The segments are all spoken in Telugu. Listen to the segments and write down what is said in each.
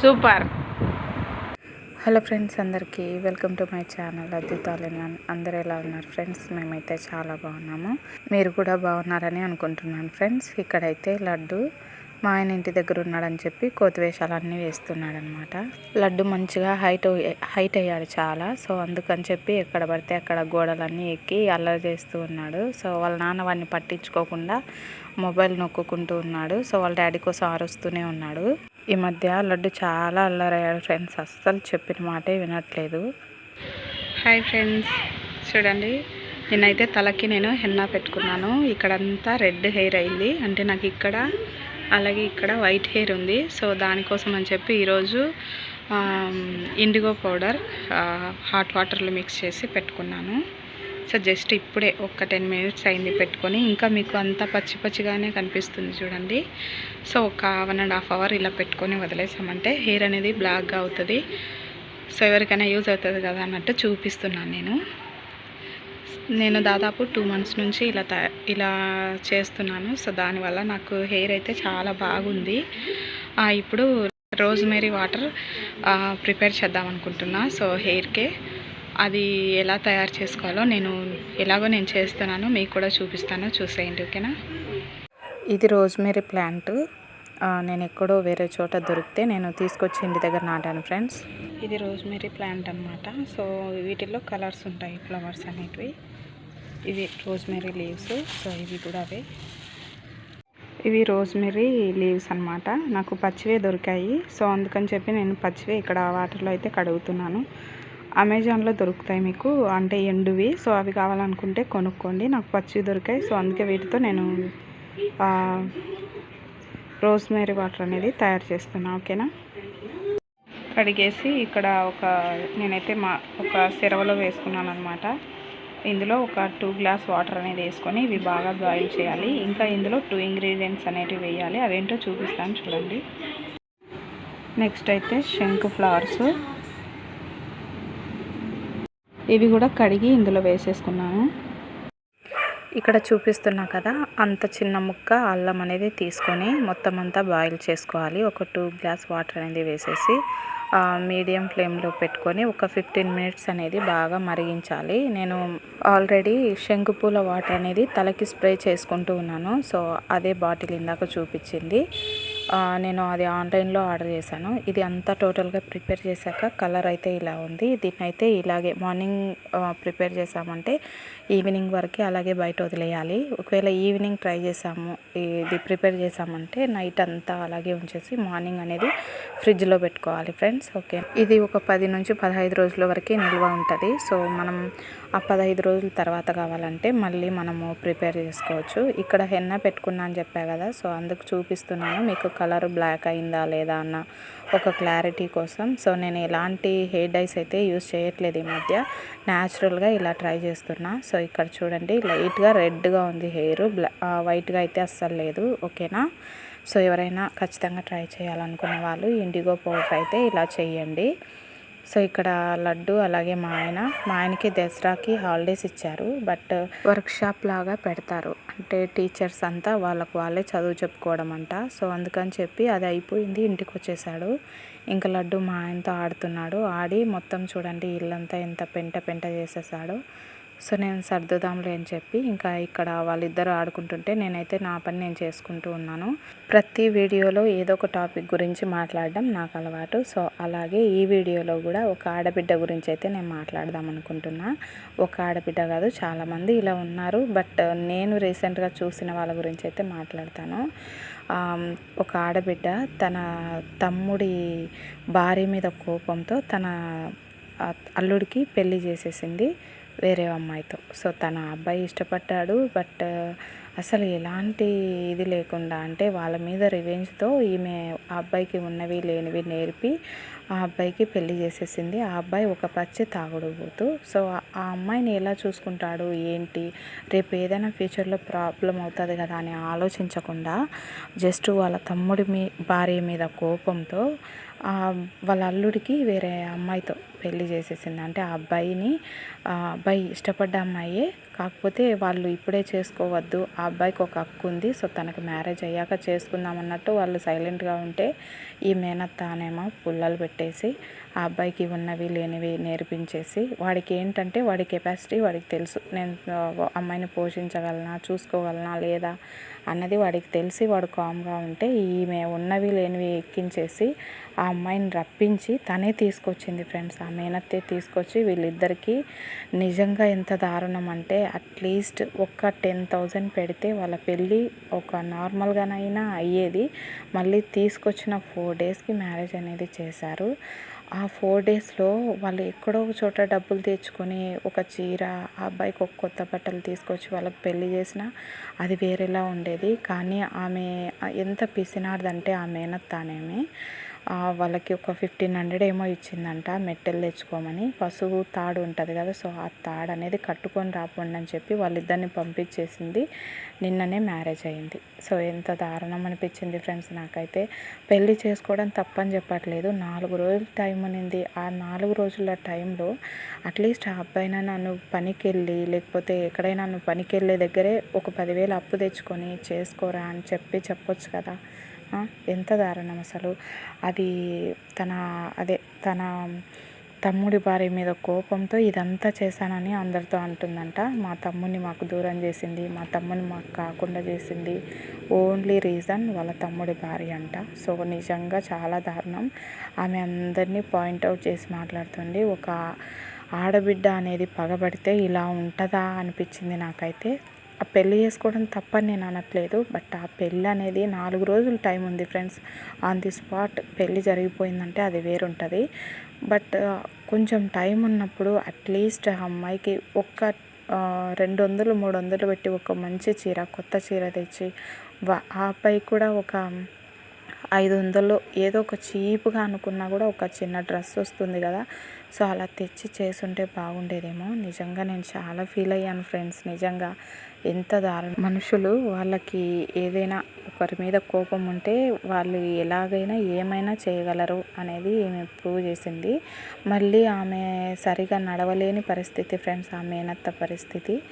సూపర్. హలో ఫ్రెండ్స్ అందరికీ వెల్కమ్ టు మై ఛానల్ అద్భుతాలు అందరూ ఎలా ఉన్నారు ఫ్రెండ్స్? మేమైతే చాలా బాగున్నాము. మీరు కూడా బాగున్నారని అనుకుంటున్నాను ఫ్రెండ్స్. ఇక్కడైతే లడ్డు మా ఆయన ఇంటి దగ్గర ఉన్నాడని చెప్పి కోతివేషాలు అన్నీ వేస్తున్నాడు అనమాట లడ్డు మంచిగా హైట్ హైట్ అయ్యాడు చాలా. సో అందుకని చెప్పి ఎక్కడ పడితే అక్కడ గోడలన్నీ ఎక్కి అల్లరి చేస్తూ ఉన్నాడు. సో వాళ్ళ నాన్న వాడిని పట్టించుకోకుండా మొబైల్ నొక్కుంటూ ఉన్నాడు. సో వాళ్ళ డాడీ కోసం అరుస్తూనే ఉన్నాడు. ఈ మధ్య లడ్డు చాలా అల్లరయ్యాడు ఫ్రెండ్స్. అస్సలు చెప్పిన మాటే వినట్లేదు. Hi friends. చూడండి నేనైతే తలకి నేను హెన్నా పెట్టుకున్నాను. ఇక్కడంతా రెడ్ హెయిర్ అయింది. అంటే నాకు ఇక్కడ అలాగే ఇక్కడ వైట్ హెయిర్ ఉంది. సో దానికోసం అని చెప్పి ఈరోజు ఇండిగో పౌడర్ హాట్ వాటర్లో మిక్స్ చేసి పెట్టుకున్నాను. సో జస్ట్ ఇప్పుడే ఒక టెన్ మినిట్స్ అయింది పెట్టుకొని ఇంకా మీకు అంతా పచ్చి పచ్చిగానే కనిపిస్తుంది చూడండి. సో ఒక వన్ అండ్ హాఫ్ అవర్ ఇలా పెట్టుకొని వదిలేసామంటే హెయిర్ అనేది బ్లాక్గా అవుతుంది. సో ఎవరికైనా యూజ్ అవుతుంది కదా అన్నట్టు చూపిస్తున్నాను నేను. నేను దాదాపు టూ మంత్స్ నుంచి ఇలా ఇలా చేస్తున్నాను. సో దానివల్ల నాకు హెయిర్ అయితే చాలా బాగుంది. ఇప్పుడు రోజ్మేరీ వాటర్ ప్రిపేర్ చేద్దాం అనుకుంటున్నా. సో హెయిర్కే అది ఎలా తయారు చేసుకోవాలో నేను ఎలాగో నేను చేస్తున్నాను. మీకు కూడా చూపిస్తాను. చూసేయండి ఓకేనా? ఇది రోజ్మేరీ ప్లాంట్. నేను ఎక్కడో వేరే చోట దొరికితే నేను తీసుకొచ్చి ఇంటి దగ్గర నాటాను ఫ్రెండ్స్. ఇది రోజ్మెరీ ప్లాంట్ అనమాట సో వీటిల్లో కలర్స్ ఉంటాయి ఫ్లవర్స్ అనేటివి. ఇవి రోజ్మెరీ లీవ్స్ సో ఇవి కూడా అవే. ఇవి రోజ్మెరీ లీవ్స్ అనమాట నాకు పచ్చివే దొరికాయి. సో అందుకని చెప్పి నేను పచ్చివే ఇక్కడ వాటర్లో అయితే కడుగుతున్నాను. అమెజాన్లో దొరుకుతాయి మీకు అంటే ఎండువి. సో అవి కావాలనుకుంటే కొనుక్కోండి. నాకు పచ్చివి దొరికాయి. సో అందుకే వీటితో నేను రోజ్మేరీ వాటర్ అనేది తయారు చేస్తున్నాను ఓకేనా? కడిగేసి ఇక్కడ ఒక నేనైతే మా ఒక సెరవలో వేసుకున్నాను అనమాట ఇందులో ఒక టూ గ్లాస్ వాటర్ అనేది వేసుకొని ఇవి బాగా బాయిల్ చేయాలి. ఇంకా ఇందులో టూ ఇంగ్రీడియంట్స్ అనేటివి వేయాలి. అవేంటో చూపిస్తాను చూడండి. నెక్స్ట్ అయితే శంకు ఫ్లవర్స్. ఇవి కూడా కడిగి ఇందులో వేసేసుకున్నాను. ఇక్కడ చూపిస్తున్నా కదా అంత చిన్న ముక్క అల్లం అనేది తీసుకొని మొత్తం అంతా బాయిల్ చేసుకోవాలి. ఒక టూ గ్లాస్ వాటర్ అనేది వేసేసి మీడియం ఫ్లేమ్లో పెట్టుకొని ఒక ఫిఫ్టీన్ మినిట్స్ అనేది బాగా మరిగించాలి. నేను ఆల్రెడీ శంకుపూల వాటర్ అనేది తలకి స్ప్రే చేసుకుంటూ ఉన్నాను. సో అదే బాటిల్ ఇందాక చూపించింది. నేను అది ఆన్లైన్లో ఆర్డర్ చేశాను. ఇది అంతా టోటల్గా ప్రిపేర్ చేశాక కలర్ అయితే ఇలా ఉంది. దీన్ని అయితే ఇలాగే మార్నింగ్ ప్రిపేర్ చేసామంటే ఈవినింగ్ వరకు అలాగే బయట వదిలేయాలి. ఒకవేళ ఈవినింగ్ ట్రై చేసాము ఇది ప్రిపేర్ చేసామంటే నైట్ అంతా అలాగే ఉంచేసి మార్నింగ్ అనేది ఫ్రిడ్జ్లో పెట్టుకోవాలి ఫ్రెండ్స్. ఓకే. ఇది ఒక పది నుంచి పదహైదు రోజుల వరకే నిల్వ ఉంటుంది. సో మనం ఆ పదహైదు రోజుల తర్వాత కావాలంటే మళ్ళీ మనము ప్రిపేర్ చేసుకోవచ్చు. ఇక్కడ హెన్న పెట్టుకున్నా అని చెప్పా కదా సో అందుకు చూపిస్తున్నాను. మీకు కలర్ బ్లాక్ అయిందా లేదా అన్న ఒక క్లారిటీ కోసం. సో నేను ఎలాంటి హెయిర్ డైస్ అయితే యూస్ చేయట్లేదు ఈ మధ్య. న్యాచురల్గా ఇలా ట్రై చేస్తున్నా. సో ఇక్కడ చూడండి లైట్గా రెడ్గా ఉంది హెయిర్. బ్లా వైట్గా అయితే అస్సలు లేదు. ఓకేనా? సో ఎవరైనా ఖచ్చితంగా ట్రై చేయాలనుకునే వాళ్ళు ఇండిగో పౌడర్ అయితే ఇలా చేయండి. సో ఇక్కడ లడ్డు అలాగే మా ఆయన మా ఆయనకి దసరాకి హాలిడేస్ ఇచ్చారు. బట్ వర్క్షాప్ లాగా పెడతారు. అంటే టీచర్స్ అంతా వాళ్ళకు వాళ్ళే చదువు చెప్పుకోవడం అంట. సో అందుకని చెప్పి అది అయిపోయింది ఇంటికి వచ్చేసాడు. ఇంకా లడ్డు మా ఆయనతో ఆడుతున్నాడు. ఆడి మొత్తం చూడండి ఇల్లంతా ఎంత పెంట పెంట చేసేసాడు. సో నేను సర్దుదాంలే అని చెప్పి ఇంకా ఇక్కడ వాళ్ళిద్దరు ఆడుకుంటుంటే నేనైతే నా పని నేను చేసుకుంటూ ఉన్నాను. ప్రతి వీడియోలో ఏదో ఒక టాపిక్ గురించి మాట్లాడడం నాకు అలవాటు. సో అలాగే ఈ వీడియోలో కూడా ఒక ఆడబిడ్డ గురించి అయితే నేను మాట్లాడదాం అనుకుంటున్నా. ఒక ఆడబిడ్డ కాదు చాలామంది ఇలా ఉన్నారు. బట్ నేను రీసెంట్గా చూసిన వాళ్ళ గురించి అయితే మాట్లాడతాను. ఒక ఆడబిడ్డ తన తమ్ముడి భార్య మీద కోపంతో తన అల్లుడికి పెళ్ళి చేసేసింది. వేరే అమ్మాయితో. సో తన అబ్బాయి ఇష్టపడ్డాడు బట్ అసలు ఎలాంటి ఇది లేకుండా అంటే వాళ్ళ మీద రివెంజ్తో ఈమె ఆ అబ్బాయికి ఉన్నవి లేనివి నేర్పి ఆ అబ్బాయికి పెళ్ళి చేసేసింది. ఆ అబ్బాయి ఒక పచ్చి తాగుడుపోతూ సో ఆ అమ్మాయిని ఎలా చూసుకుంటాడు? ఏంటి? రేపు ఏదైనా ఫ్యూచర్లో ప్రాబ్లం అవుతుంది కదా అని ఆలోచించకుండా జస్ట్ వాళ్ళ తమ్ముడి మీ భార్య మీద కోపంతో వాళ్ళ అల్లుడికి వేరే అమ్మాయితో పెళ్ళి చేసేసింది. అంటే ఆ అబ్బాయిని అబ్బాయి ఇష్టపడ్డ అమ్మాయే. కాకపోతే వాళ్ళు ఇప్పుడే చేసుకోవద్దు. ఆ అబ్బాయికి ఒక హక్కు ఉంది. సో తనకు మ్యారేజ్ అయ్యాక చేసుకుందాం అన్నట్టు వాళ్ళు సైలెంట్గా ఉంటే ఈ మేనత్త అనేమో పుల్లలు పెట్టేసి ఆ అబ్బాయికి ఉన్నవి లేనివి నేర్పించేసి వాడికి ఏంటంటే వాడి కెపాసిటీ వాడికి తెలుసు. నేను అమ్మాయిని పోషించగలనా చూసుకోగలనా లేదా అన్నది వాడికి తెలిసి వాడు కామ్గా ఉంటే ఈమె ఉన్నవి లేనివి ఎక్కించేసి ఆ అమ్మాయిని రప్పించి తనే తీసుకొచ్చింది ఫ్రెండ్స్. ఆ మేనత్తే తీసుకొచ్చి వీళ్ళిద్దరికీ నిజంగా ఎంత దారుణం అంటే అట్లీస్ట్ ఒక టెన్ థౌజండ్ పెడితే వాళ్ళ పెళ్ళి ఒక నార్మల్గానైనా అయ్యేది. మళ్ళీ తీసుకొచ్చిన ఫోర్ డేస్కి మ్యారేజ్ అనేది చేశారు. ఆ ఫోర్ డేస్లో వాళ్ళు ఎక్కడో ఒక చోట డబ్బులు తెచ్చుకొని ఒక చీర ఆ అబ్బాయికి ఒక కొత్త బట్టలు తీసుకొచ్చి వాళ్ళకి పెళ్ళి చేసినా అది వేరేలా ఉండేది. కానీ ఆమె ఎంత పిసినాడదంటే ఆ మేనత్తానేమి. వాళ్ళకి ఒక ఫిఫ్టీన్ హండ్రెడ్ ఏమో ఇచ్చిందంట మెట్టెలు తెచ్చుకోమని. పసుపు తాడు ఉంటుంది కదా సో ఆ తాడు అనేది కట్టుకొని రాపోండి అని చెప్పి వాళ్ళిద్దరిని పంపించేసింది. నిన్ననే మ్యారేజ్ అయింది. సో ఎంత దారుణం అనిపించింది ఫ్రెండ్స్ నాకైతే. పెళ్ళి చేసుకోవడం తప్పని చెప్పట్లేదు. నాలుగు రోజులు టైం ఉన్నింది. ఆ నాలుగు రోజుల టైంలో అట్లీస్ట్ ఆ అబ్బాయినా నన్ను పనికి వెళ్ళి లేకపోతే ఎక్కడైనా నువ్వు పనికి వెళ్ళే దగ్గరే ఒక పదివేలు అప్పు తెచ్చుకొని చేసుకోరా అని చెప్పి చెప్పొచ్చు కదా. ఎంత దారుణం అసలు. అది తన అదే తన తమ్ముడి భార్య మీద కోపంతో ఇదంతా చేశానని అందరితో అంటుందంట. మా తమ్ముడిని మాకు దూరం చేసింది మా తమ్ముని మాకు కాకుండా చేసింది. ఓన్లీ రీజన్ వాళ్ళ తమ్ముడి భార్య అంట. సో నిజంగా చాలా దారుణం. ఆమె అందరినీ పాయింట్అవుట్ చేసి మాట్లాడుతుంది. ఒక ఆడబిడ్డ అనేది పగబడితే ఇలా ఉంటుందా అనిపించింది నాకైతే. ఆ పెళ్ళి చేసుకోవడం తప్పని నేను అనట్లేదు బట్ ఆ పెళ్ళి అనేది నాలుగు రోజులు టైం ఉంది ఫ్రెండ్స్. ఆన్ ది స్పాట్ పెళ్ళి జరిగిపోయిందంటే అది వేరుంటుంది. బట్ కొంచెం టైం ఉన్నప్పుడు అట్లీస్ట్ ఆ అమ్మాయికి ఒక్క రెండు వందలు మూడు వందలు పెట్టి ఒక మంచి చీర కొత్త చీర తెచ్చి వా- ఆ అబ్బాయి కూడా ఒక ఐదు వందలు ఏదో ఒక చీప్గా అనుకున్నా కూడా ఒక చిన్న డ్రెస్ వస్తుంది కదా. సో అలా తెచ్చి చేసుంటే బాగుండేదేమో. నిజంగా నేను చాలా ఫీల్ అయ్యాను ఫ్రెండ్స్. నిజంగా ఎంత దారుణం. మనుషులు వాళ్ళకి ఏదైనా ఒకరి మీద కోపం ఉంటే వాళ్ళు ఎలాగైనా ఏమైనా చేయగలరు అనేది ఈమె ప్రూవ్ చేసింది. మళ్ళీ ఆమె సరిగా నడవలేని పరిస్థితి ఫ్రెండ్స్ ఆ మేనత్త పరిస్థితి.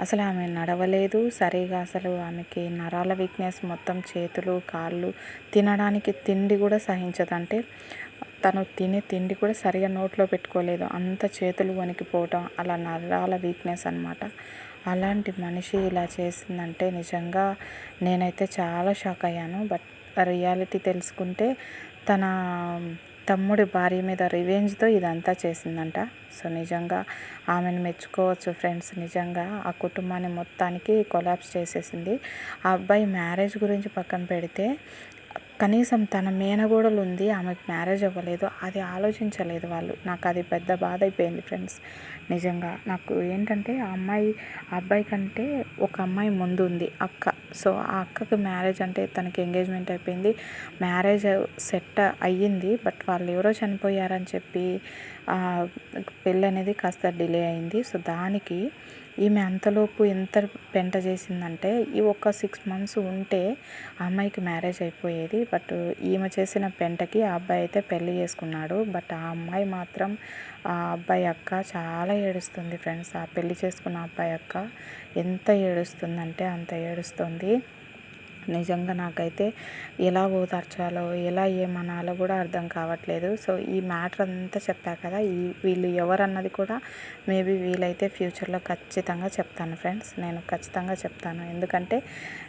అసలు ఆమె నడవలేదు. సరిగా అసలు ఆమెకి నరాల వీక్నెస్ మొత్తం చేతులు కాళ్ళు తినడానికి తిండి కూడా సహించదంటే తను తినే తిండి కూడా సరిగా నోట్లో పెట్టుకోలేదు. అంత చేతులు వణికిపోవటం అలా నరాల వీక్నెస్ అన్నమాట. అలాంటి మనిషి ఇలా చేసిందంటే నిజంగా నేనైతే చాలా షాక్ అయ్యాను. బట్ రియాలిటీ తెలుసుకుంటే తన తమ్ముడి భార్య మీద రివెంజ్తో ఇదంతా చేసిందంట. సో నిజంగా ఆమెను మెచ్చుకోవచ్చు ఫ్రెండ్స్ నిజంగా ఆ కుటుంబాన్ని మొత్తానికి కొలాప్స్ చేసేసింది. ఆ అబ్బాయి మ్యారేజ్ గురించి పక్కన పెడితే కనీసం తన మేనగోడలు ఉంది ఆమెకు మ్యారేజ్ అవ్వలేదు అది ఆలోచించలేదు వాళ్ళు. నాకు అది పెద్ద బాధ అయిపోయింది ఫ్రెండ్స్ నిజంగా. నాకు ఏంటంటే ఆ అమ్మాయి ఆ అబ్బాయి కంటే ఒక అమ్మాయి ముందు ఉంది అక్క. సో ఆ అక్కకి మ్యారేజ్ అంటే తనకి ఎంగేజ్మెంట్ అయిపోయింది. మ్యారేజ్ సెట్ అయ్యింది బట్ వాళ్ళు ఎవరో చనిపోయారని చెప్పి పెళ్ళి అనేది కాస్త డిలే అయింది. సో దానికి ఈమె అంతలోపు ఎంత పెంట చేసిందంటే ఈ ఒక్క సిక్స్ మంత్స్ ఉంటే ఆ అమ్మాయికి మ్యారేజ్ అయిపోయేది. బట్ ఈమె చేసిన పెంటకి ఆ అబ్బాయి అయితే పెళ్ళి చేసుకున్నాడు. బట్ ఆ అమ్మాయి మాత్రం ఆ అబ్బాయి అక్క చాలా ఏడుస్తుంది ఫ్రెండ్స్. ఆ పెళ్ళి చేసుకున్న అబ్బాయి అక్క ఎంత ఏడుస్తుందంటే అంత ఏడుస్తుంది. నిజంగా నాకైతే ఎలా ఓదార్చాలో ఎలా ఏమనాలో కూడా అర్థం కావట్లేదు. సో ఈ మ్యాటర్ అంతా చెప్పా కదా ఈ వీళ్ళు ఎవరన్నది కూడా మేబీ వీలైతే ఫ్యూచర్లో ఖచ్చితంగా చెప్తాను ఫ్రెండ్స్. నేను ఖచ్చితంగా చెప్తాను. ఎందుకంటే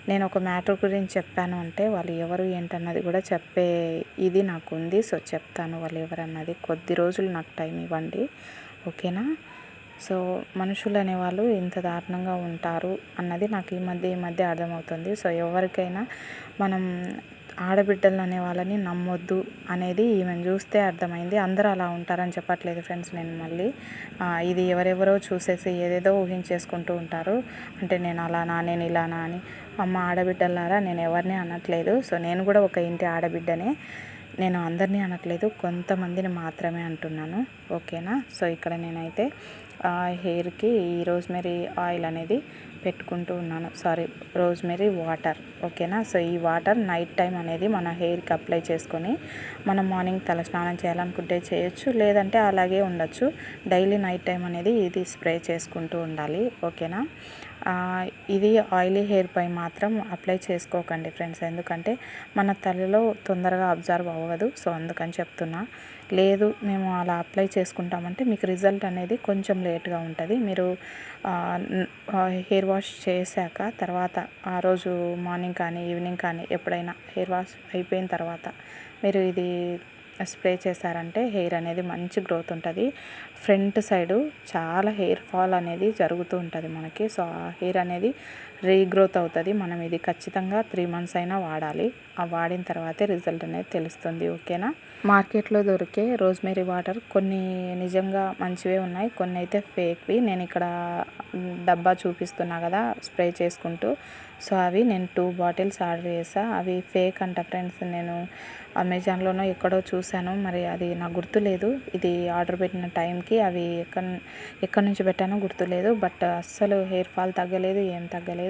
నేను ఒక మ్యాటర్ గురించి చెప్పాను అంటే వాళ్ళు ఎవరు ఏంటన్నది కూడా చెప్పే ఇది నాకు ఉంది సో చెప్తాను వాళ్ళు ఎవరన్నది. కొద్ది రోజులు నాకు టైం ఇవ్వండి. ఓకేనా? సో మనుషులు అనేవాళ్ళు ఇంత దారుణంగా ఉంటారు అన్నది నాకు ఈ మధ్య ఈ మధ్య అర్థమవుతుంది. సో ఎవరికైనా మనం ఆడబిడ్డలు అనే వాళ్ళని నమ్మొద్దు అనేది ఈమెను చూస్తే అర్థమైంది. అందరూ అలా ఉంటారని చెప్పట్లేదు ఫ్రెండ్స్ నేను మళ్ళీ. ఇది ఎవరెవరో చూసేసి ఏదేదో ఊహించేసుకుంటూ ఉంటారు. అంటే నేను అలానా నేను ఇలానా అని. అమ్మ ఆడబిడ్డలారా నేను ఎవరిని అనట్లేదు. సో నేను కూడా ఒక ఇంటి ఆడబిడ్డనే. నేను అందరినీ అనట్లేదు కొంతమందిని మాత్రమే అంటున్నాను. ఓకేనా? సో ఇక్కడ నేనైతే ఆ, హెయిర్కి ఈ రోజ్మెరీ ఆయిల్ అనేది పెట్టుకుంటూ ఉన్నాను. సారీ రోజ్మెరీ వాటర్ ఓకేనా? సో ఈ వాటర్ నైట్ టైం అనేది మన హెయిర్కి అప్లై చేసుకొని మనం మార్నింగ్ తల స్నానం చేయాలనుకుంటే చేయొచ్చు లేదంటే అలాగే ఉండొచ్చు. డైలీ నైట్ టైం అనేది ఇది స్ప్రే చేసుకుంటూ ఉండాలి ఓకేనా? ఇది ఆయిలీ హెయిర్ పై మాత్రం అప్లై చేసుకోకండి ఫ్రెండ్స్. ఎందుకంటే మన తలలో తొందరగా అబ్జర్వ్ అవ్వదు. సో అందుకని చెప్తున్నా. లేదు మేము అలా అప్లై చేసుకుంటామంటే మీకు రిజల్ట్ అనేది కొంచెం లేట్గా ఉంటుంది. మీరు హెయిర్ వాష్ చేశాక తర్వాత ఆ రోజు మార్నింగ్ కానీ ఈవినింగ్ కానీ ఎప్పుడైనా హెయిర్ వాష్ అయిపోయిన తర్వాత మీరు ఇది స్ప్రే చేశారంటే హెయిర్ అనేది మంచి గ్రోత్ ఉంటుంది. ఫ్రంట్ సైడు చాలా హెయిర్ ఫాల్ అనేది జరుగుతూ ఉంటుంది మనకి. సో ఆ హెయిర్ అనేది రీగ్రోత్ అవుతుంది. మనం ఇది ఖచ్చితంగా త్రీ మంత్స్ అయినా వాడాలి. ఆ వాడిన తర్వాతే రిజల్ట్ అనేది తెలుస్తుంది ఓకేనా? మార్కెట్లో దొరికే రోజ్మెరీ వాటర్ కొన్ని నిజంగా మంచివే ఉన్నాయి. కొన్ని అయితే ఫేక్వి. నేను ఇక్కడ డబ్బా చూపిస్తున్నా కదా స్ప్రే చేసుకుంటూ. సో అవి నేను టూ బాటిల్స్ ఆర్డర్ చేసా అవి ఫేక్ అంట ఫ్రెండ్స్. నేను అమెజాన్లోనో ఎక్కడో చూశాను. మరి అది నాకు గుర్తులేదు. ఇది ఆర్డర్ పెట్టిన టైంకి అవి ఎక్కడ ఎక్కడి నుంచి పెట్టానో గుర్తులేదు. బట్ అస్సలు హెయిర్ ఫాల్ తగ్గలేదు ఏం తగ్గలేదు.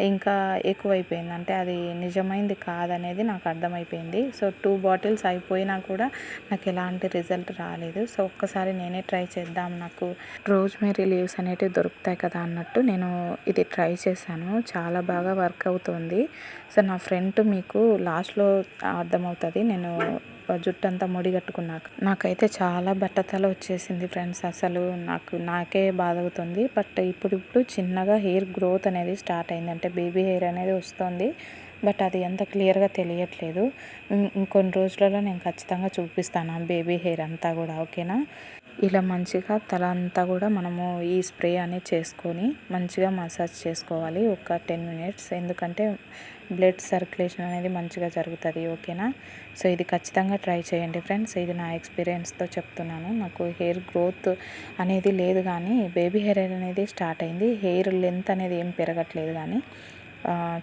ఇంకా ఎక్కువైపోయింది. అంటే అది నిజమైంది కాదనేది నాకు అర్థమైపోయింది. సో టూ బాటిల్స్ అయిపోయినా కూడా నాకు ఎలాంటి రిజల్ట్ రాలేదు. సో ఒక్కసారి నేనే ట్రై చేద్దాం. నాకు రోజ్మెరీ లీవ్స్ అనేటివి దొరుకుతాయి కదా అన్నట్టు నేను ఇది ట్రై చేశాను. చాలా బాగా వర్క్ అవుతుంది. సో నా ఫ్రెండ్ మీకు లాస్ట్లో అర్థమవుతుంది. నేను జుట్టు అంతా ముడి కట్టుకున్నాక. నాకైతే చాలా బట్టతల వచ్చేసింది ఫ్రెండ్స్ అసలు. నాకు నాకే బాధ అవుతుంది బట్ ఇప్పుడు ఇప్పుడు చిన్నగా హెయిర్ గ్రోత్ అనేది స్టార్ట్ అయింది. అంటే బేబీ హెయిర్ అనేది వస్తుంది. బట్ అది ఎంత క్లియర్గా తెలియట్లేదు. ఇంకొన్ని రోజులలో నేను ఖచ్చితంగా చూపిస్తాను బేబీ హెయిర్ అంతా కూడా ఓకేనా? ఇలా మంచిగా తల అంతా కూడా మనము ఈ స్ప్రే అనేది చేసుకొని మంచిగా మసాజ్ చేసుకోవాలి ఒక టెన్ మినిట్స్. ఎందుకంటే బ్లడ్ సర్క్యులేషన్ అనేది మంచిగా జరుగుతుంది ఓకేనా? సో ఇది ఖచ్చితంగా ట్రై చేయండి ఫ్రెండ్స్. ఇది నా ఎక్స్పీరియన్స్తో చెప్తున్నాను. నాకు హెయిర్ గ్రోత్ అనేది లేదు కానీ బేబీ హెయిర్ అనేది స్టార్ట్ అయింది. హెయిర్ లెంత్ అనేది ఏం పెరగట్లేదు కానీ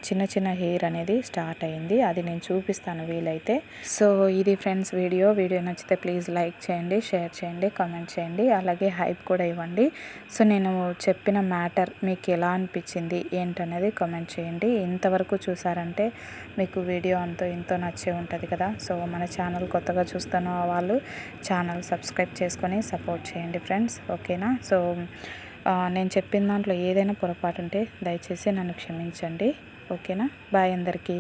చిన్న చిన్న హెయిర్ అనేది స్టార్ట్ అయింది. అది నేను చూపిస్తాను వీలైతే. సో ఇది ఫ్రెండ్స్ వీడియో. వీడియో నచ్చితే ప్లీజ్ లైక్ చేయండి షేర్ చేయండి కామెంట్ చేయండి. అలాగే హైప్ కూడా ఇవ్వండి. సో నేను చెప్పిన మ్యాటర్ మీకు ఎలా అనిపించింది ఏంటనేది కామెంట్ చేయండి. ఇంతవరకు చూసారంటే మీకు వీడియో అంతో ఎంతో నచ్చే ఉంటుంది కదా. సో మన ఛానల్ కొత్తగా చూస్తున్న వాళ్ళు ఛానల్ సబ్స్క్రైబ్ చేసుకొని సపోర్ట్ చేయండి ఫ్రెండ్స్. ఓకేనా? సో నేను చెప్పిన దాంట్లో ఏదైనా పొరపాటు ఉంటే దయచేసి నన్ను క్షమించండి. ఓకేనా? బాయ్ అందరికీ.